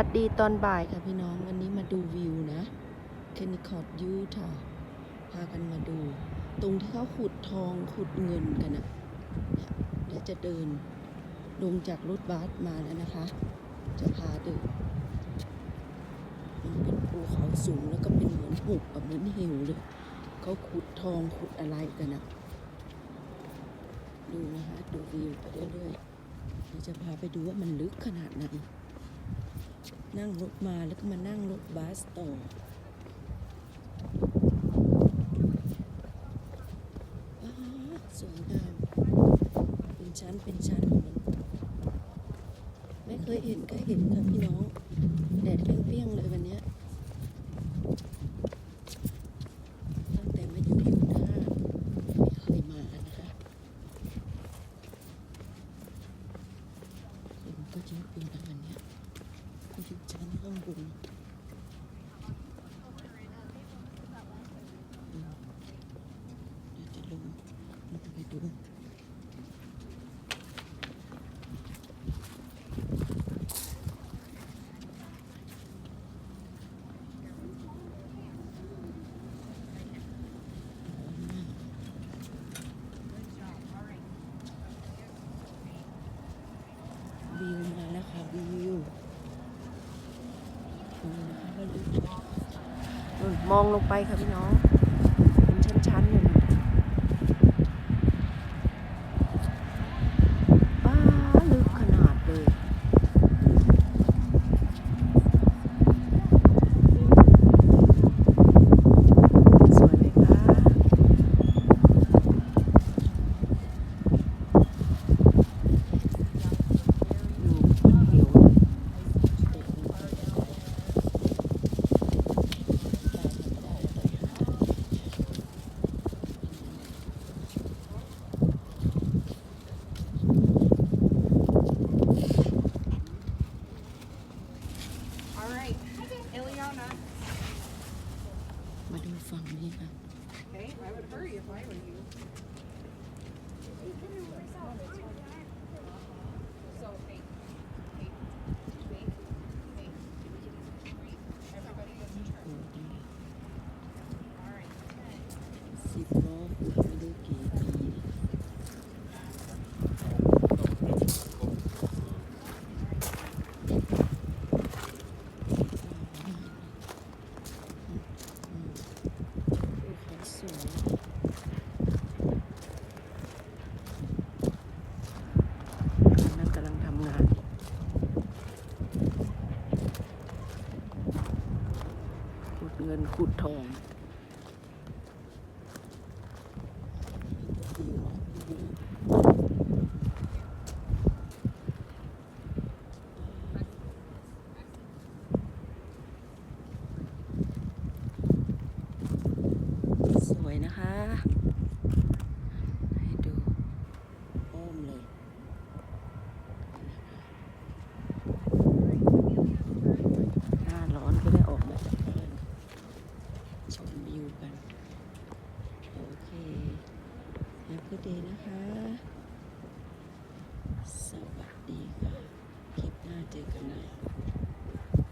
วัสดีตอนบ่ายค่ะพี่น้อง วันนี้มาดูวิวนะเคนนิคอร์ดยูทาพากันมาดู ตรงที่เขาขุดทองขุดเงินกันนะเนี่ยเดี๋ยวจะเดินลงจากรถบัสมาแล้วนะคะ จะพาเดินมันเป็นภูเขาสูงแล้วก็เป็นเหมือนหุบแบบเหมือนเหวเลยเขาขุดทองขุดอะไรกันนะดูนะคะดูวิวไปเรื่อยๆเดี๋ยวจะพาไปดูว่ามันลึกขนาดไหน นั่งรถมาแล้วก็มานั่งรถบัสต่อสวยงามเป็นชั้นเป็นชั้นไม่เคยเห็นก็เห็นค่ะพี่น้อง แดดเปรี้ยงๆเลยวันนี้ตั้งแต่มาอยู่ยูท่ไม่เคยมานะคะคนก็เยอะอยู่นะวันนี้ ยอยู่ชั้นข้างบนอืมเดี๋ยวจะลงลงไปดูวิวมาแล้วค่ะวิว ดูนะคะว่าลึกนู่น มองลงไปค่ะพี่น้องเป็นชั้นๆเลยนะป้าลึกขนาดเลย สวยไหมคะอยู่บนเหว มาดูฝั่งนี้ค่ะ Okay, I would hurry if I were you. So, hey, hey, hey, hey. Everybody is in turn. โอ้ดี All right. สิบล้อขุดไม่รู้กี่ปี ภูเขาสูงนั่นกำลังทำงาน ขุด เงินขุดทอง สวยนะคะ ให้ดูอ้อมเลย หน้าร้อนก็ได้ออกมาจากบ้านชมวิวกัน โอเคแฮปปี้เดย์นะคะ สวัสดีค่ะ คลิปหน้าเจอกันใหม่